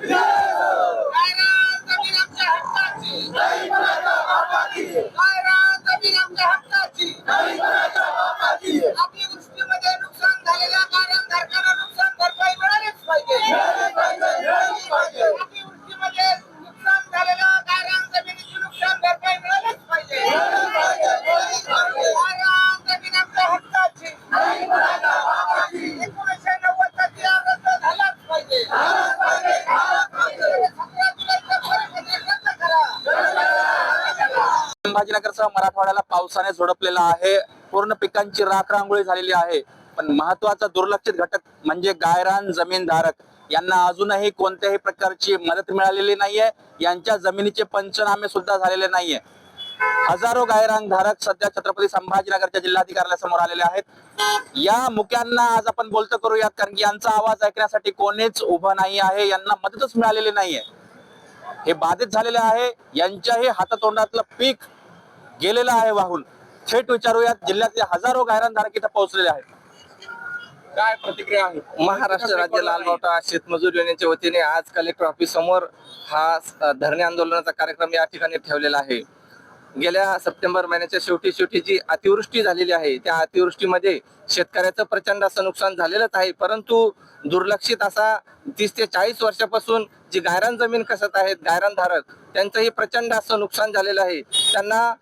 गायरान संभाजीनगरचा मराठवाड्याला पावसाने झोडपलेला आहे. पूर्ण पिकांची राखरांगोळी झालेली आहे. पण महत्त्वाचा दुर्लक्षित घटक म्हणजे गायरान जमीनधारक. यांना अजूनही कोणत्याही प्रकारची मदत मिळालेली नाहीये. यांच्या जमिनीचे पंचनामे सुद्धा झालेले नाहीये. हजारो गायरान धारक सध्या छत्रपती संभाजीनगरच्या जिल्हाधिकाऱ्यासमोर आलेले आहेत. या मुक्यांना आज आपण बोलतो करूयात कारण की यांचा आवाज ऐकण्यासाठी कोणीच उभं नाही आहे. यांना मदतच मिळालेली नाहीये. हे बाधित झालेले आहे. यांच्याही हातातोंडातलं पीक गेलेलं आहे वाहून. थेट विचारूयात जिल्ह्यातले हजारो गायरानधारक इथं पोहोचलेले आहेत. काय प्रतिक्रिया आहे? महाराष्ट्र राज्य लालबावटा शेतमजूर युनियनच्या वतीने आज कलेक्टर ऑफिस समोर हा धरणे आंदोलनाचा कार्यक्रम या ठिकाणी ठेवलेला आहे. गेल्या सप्टेंबर महिन्याच्या शेवटी शेवटी जी अतिवृष्टी झालेली आहे त्या अतिवृष्टीमध्ये शेतकऱ्याचं प्रचंड असं नुकसान झालेलंच आहे. परंतु दुर्लक्षित असा तीस ते चाळीस वर्षापासून जी गायरान जमीन कसत आहेत गायरान धारक त्यांचंही प्रचंड असं नुकसान झालेलं आहे. त्यांना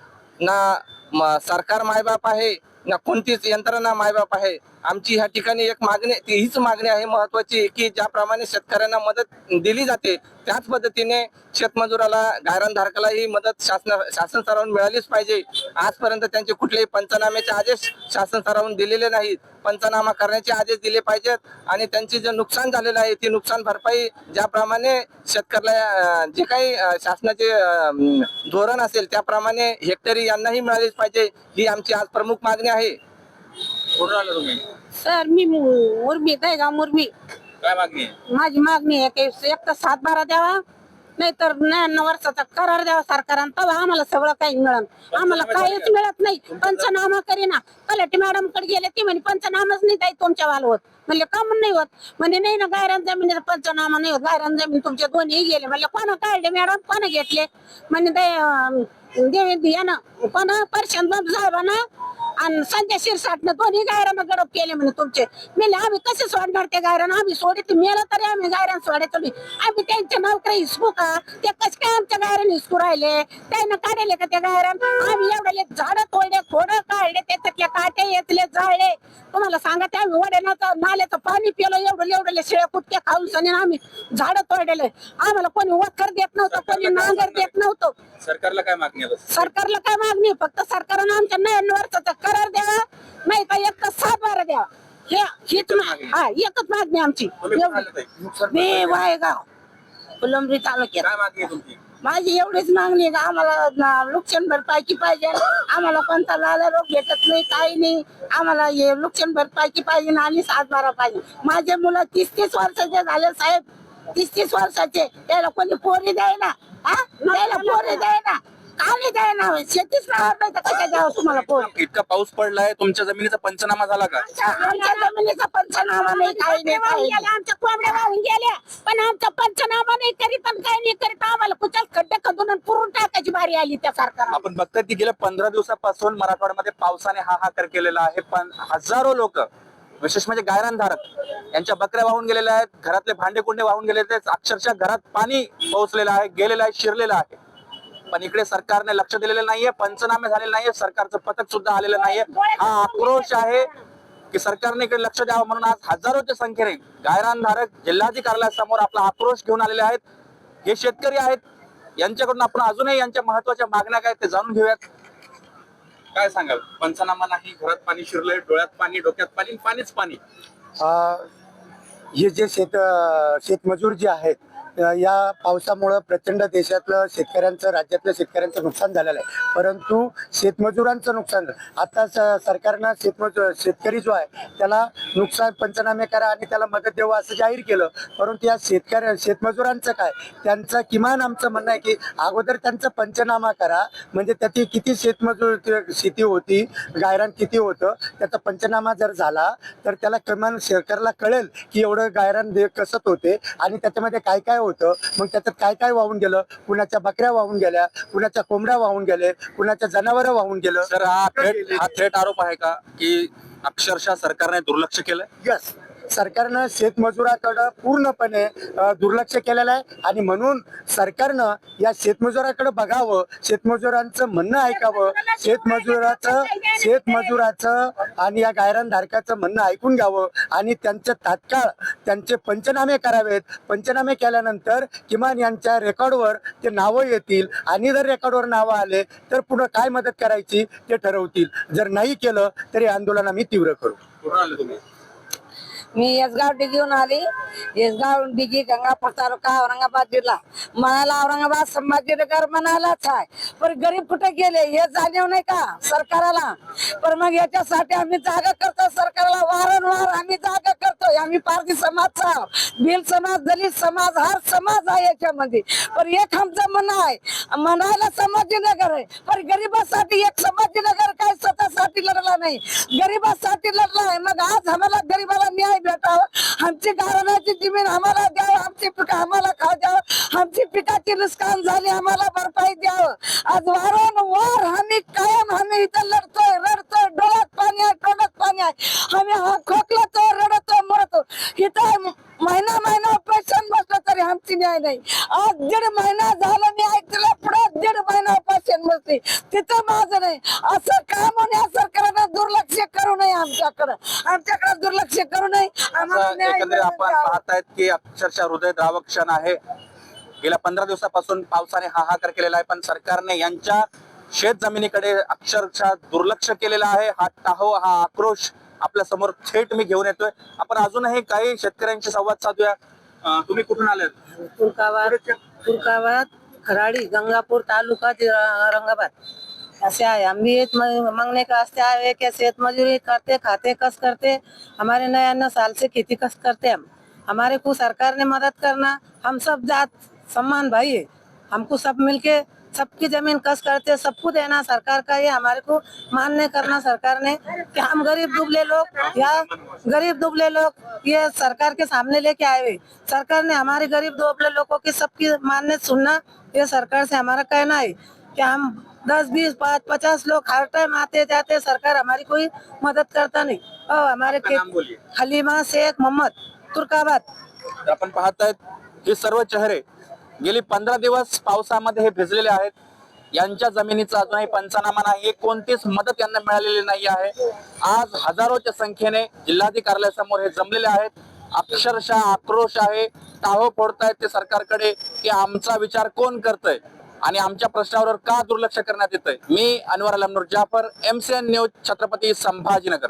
ना म- सरकार मायबाप आहे ना कोणतीच यंत्रणा मायबाप आहे. आमची ह्या ठिकाणी एक मागणी ती हीच मागणी आहे महत्वाची की ज्याप्रमाणे शेतकऱ्यांना मदत दिली जाते त्याच पद्धतीने शेतमजुराला गायरानधारकाला ही मदत शासन शासन स्तरावरून मिळालीच पाहिजे. आजपर्यंत त्यांचे कुठलेही पंचनाम्याचे आदेश शासन स्तरावरून दिलेले नाहीत. पंचनामा करण्याचे आदेश दिले पाहिजेत आणि त्यांचे जे नुकसान झालेलं आहे ती नुकसान भरपाई ज्याप्रमाणे शेतकऱ्याला जे काही शासनाचे धोरण असेल त्याप्रमाणे हेक्टरी यांनाही मिळालीच पाहिजे ही आमची आज प्रमुख मागणी आहे. सर मी मु- मुरबी दहेगाव मुरबी? काय मागणी माझी मागणी आहे की एक तर सात बारा द्यावा नाहीतर नव्याण्णव वर्षाचा करार द्यावा सरकारनं तेव्हा आम्हाला सगळं काही मिळेल आम्हाला काहीच मिळत नाही. पंचनामा करीना. कलेक्टर मॅडमकडे गेले ती म्हणे पंचनामाच नाही ताई तुमच्या वाल होत म्हणले का म्हणून नाही होत? म्हणजे नाही ना गायरान जमिनीचा पंचनामा नाही होत. गायरान जमीन तुमचे दोन्ही गेले. म्हणले कोणा काढले मॅडम? कोणा घेतले? म्हणजे ते यानं कोणा परशान बाब ना आणि संध्या शिरसाटनं दोन्ही गायरानं गडप केले म्हणे तुमचे. मेले आम्ही कसे सोडणार ते गायरान? आम्ही सोडित मेलं तरी आम्ही गायरान सोडायचं नाही. आम्ही त्यांच्या नोकऱ्या हिसकू का? ते कस काय आमच्या गायरान हिसकू राहिले? त्यानं काढले का ते गायरान? आम्ही एवढ्याले झाडं तोडले खोडं काढले त्याच्यातले काटे येतले जाळले. तुम्हाला सांगा त्या आम्ही वड्यानाचं नाल्याचं पाणी पिलं एवढं एवढले शिळे कुटके खाऊन सनी आम्ही झाडं तोडलेले आम्हाला कोणी वखर देत नव्हतं कोणी नांगर देत नव्हतं. सरकारला काय मागणी? सरकारला काय मागणी? फक्त सरकारनं आमच्या नवीन वर्षाचा करार द्यावा नाही तर एक तर सात बारा द्यावा. हे हीच हा एकच मागणी आमची. एवढी. मी. वायगाव फुलंब्री तालुक्यात. माझी एवढीच मागणी आहे का? आम्हाला न- नुकसान भरपाईची पाहिजे. आम्हाला कोणता लाला रोग भेटत नाही काही नाही. आम्हाला हे नुकसान भरपाईची पाहिजे आणि सात बारा पाहिजे. माझे मुलं तीस तीस वर्षाचे झाले साहेब. तीस तीस वर्षाचे. त्याला कोणी पोरी द्यायना हा? त्याला पोरी द्यायना शेतीच नाही तर द्यावं तुम्हाला इतका पाऊस पडलाय तुमच्या जमिनीचा पंचनामा झाला का? आमच्या जमिनीचा पंचनामा नाही काही नाही काही नाही. आमच्या कोंबड्या वाहून गेल्या पण आमचा पंचनामा नाही करीत आणि काही नाही करीत आम्हाला कुठल्याच खड्डे खदून आणि पुरून टाकायची बारी आली त्या सरकार आपण बघतोय की गेल्या पंधरा दिवसापासून मराठवाड्यामध्ये पावसाने हाहाकार केलेला आहे पण हजारो लोक विशेष म्हणजे गायरानधारक यांच्या बकऱ्या वाहून गेलेल्या आहेत घरातले भांडे कुंडे वाहून गेलेले आहेत अक्षरशः घरात पाणी पोहोचलेलं आहे गेलेलं आहे शिरलेलं आहे. पण इकडे सरकारने लक्ष दिलेलं नाहीये पंचनामे झालेले नाहीये सरकारचं पथक सुद्धा आलेलं नाहीये. हा आक्रोश आहे की सरकारने इकडे लक्ष द्यावं म्हणून आज हजारोच्या संख्येने गायरानधारक जिल्हाधिकाऱ्यासमोर आपला आक्रोश घेऊन आलेले आहेत. हे शेतकरी आहेत. यांच्याकडून आपण अजूनही यांच्या महत्त्वाच्या मागण्या काय ते जाणून घेऊयात. काय सांगाल? पंचनामा नाही घरात पाणी शिरलंय डोळ्यात पाणी डोक्यात पाणी पाणीच पाणी. हे जे शेत शेतमजूर जे आहेत या पावसामुळं प्रचंड देशातलं शेतकऱ्यांचं राज्यातलं शेतकऱ्यांचं नुकसान झालेलं आहे. परंतु शेतमजुरांचं नुकसान आता स- सरकारनं शेतमजूर शेतकरी जो आहे त्याला नुकसान पंचनामे करा आणि त्याला मदत देऊ असं जाहीर केलं. परंतु या शेतकऱ्या शेतमजुरांचं काय? त्यांचं किमान आमचं म्हणणं आहे की अगोदर त्यांचा पंचनामा करा. म्हणजे त्याची किती शेतमजूर शेती होती गायरान किती होतं त्याचा पंचनामा जर झाला तर त्याला किमान सरकारला कळेल की एवढं गायरान कसत होते आणि त्याच्यामध्ये काय काय होतं? मग त्याच्यात काय काय वाहून गेलं? कुणाच्या बकऱ्या वाहून गेल्या? कुणाच्या कोंबड्या वाहून गेले? कुणाच्या जनावरं वाहून गेलं? तर हा थेट हा थेट आरोप आहे का की अक्षरशः सरकारने दुर्लक्ष केलंय? यस सरकारनं शेतमजुराकडं पूर्णपणे दुर्लक्ष केलेलं आहे. आणि म्हणून सरकारनं या शेतमजुराकडे बघावं शेतमजुरांचं म्हणणं ऐकावं शेतमजुराचं शेतमजुराचं आणि या गायरानधारकाचं म्हणणं ऐकून घ्यावं. आणि त्यांचे तात्काळ त्यांचे पंचनामे करावेत. पंचनामे केल्यानंतर किमान यांच्या रेकॉर्डवर ते नावं येतील. आणि जर रेकॉर्डवर नावं आले तर पुढं काय मदत करायची ते ठरवतील. जर नाही केलं तरी आंदोलन आम्ही तीव्र करू. आले तुम्ही? मी येसगाव डिगीहून आली. येसगाव डिगी गंगापूर तालुका औरंगाबाद जिल्हा. म्हणाला औरंगाबाद संभाजीनगर म्हणालाच आहे. पण गरीब कुठे गेले? हे जाणीव नाही का सरकाराला? पण मग याच्यासाठी आम्ही जागा करतो सरकारला. वारंवार आम्ही जागा आम्ही पारधी समाजचा भील समाज दलित समाज हर समाज आहे याच्यामध्ये. पण एक आमचं मन आहे म्हणायला संभाजीनगर आहे. पण गरीबासाठी एक संभाजीनगर काय? स्वतःसाठी लढला नाही. गरीबासाठी लढला आहे मग आज आम्हाला गरीबाला न्याय भेटावा आमची गारणाची जमीन आम्हाला द्यावं आमची पिकं आम्हाला खाऊ द्यावं. आमची पिकाची नुकसान झाली आम्हाला भरपाई द्यावं. आज वारंवार आम्ही कायम आम्ही इथं लढतोय रडतोय डोळ्यात पाणी आहे तोंडात पाणी आहे. आम्ही हा खोकलतो रडतो मरतो. इथं महिना महिना ऑपरेशन बसलं तरी आमची न्याय नाही. आज दीड महिना झाला मी ऐकलं पुढे दीड महिना ऑपरेशन बसली तिथं माझं नाही. असं का म्हणून या सरकारनं दुर्लक्ष करू नये आमच्याकडं. आमच्याकडे दुर्लक्ष करू नये. आम्हाला असं न्याय एकंदरीत मिळवून आपण. पाहतायत की अक्षरशः हृदय द्रावक क्षण आहे. गेल्या पंधरा दिवसापासून पावसाने हाहाकार केलेला आहे पण सरकारने यांच्या शेत जमिनीकडे अक्षरशः दुर्लक्ष केलेलं आहे. हा टाहो हा आक्रोश आपल्यासमोर थेट मी घेऊन येतोय. आपण अजूनही काही शेतकऱ्यांशी संवाद साधूया. अं, तुम्ही कुठून आलेत? तुर्काबाद तुर्काबाद खराड़ी गंगापुर तालुका औरंगाबाद. ऐसे आए हम भी एक मंगने का वास्ते आए हुए कि खेत मजदूरी करते खाते कस करते? हमारे नया नया साल से खेती कस करते हम हमारे को सरकार ने मदद करना हम सब जात सम्मान भाई है. हमको सब मिलके सबकी जमीन कस करते सबको देना सरकार का ये हमारे को मान्य करना सरकार ने कि हम गरीब दुबले लोग या गरीब दुबले लोग ये सरकार के सामने लेके आए हुए। सरकार ने हमारे गरीब दुबले लोगों की सबकी मान्य सुनना ये सरकार से हमारा कहना है कि हम दस बीस पाँच पचास लोग हर टाइम आते जाते सरकार हमारी कोई मदद करता नहीं। और हमारे हलीमा शेख मोहम्मद तुर्काबाद। तर आपण पाहतायत हे सर्व चेहरे गेली पंधरा दिवस पावसामध्ये हे भिजलेले आहेत. यांच्या जमिनीचा अजूनही पंचनामा नाही कोणतीच मदत यांना मिळालेली नाही आहे. आज हजारोच्या संख्येने जिल्हाधिकारी कार्यालयासमोर हे जमलेले आहेत. अक्षरशः आक्रोश आहे टाहो फोडतायत ते सरकारकडे की आमचा विचार कोण करतय? आणि आमच्या प्रश्नावर का दुर्लक्ष करण्यात येतंय? मी अनवर अलमनूर जाफर एमसीएन न्यूज छत्रपती संभाजीनगर.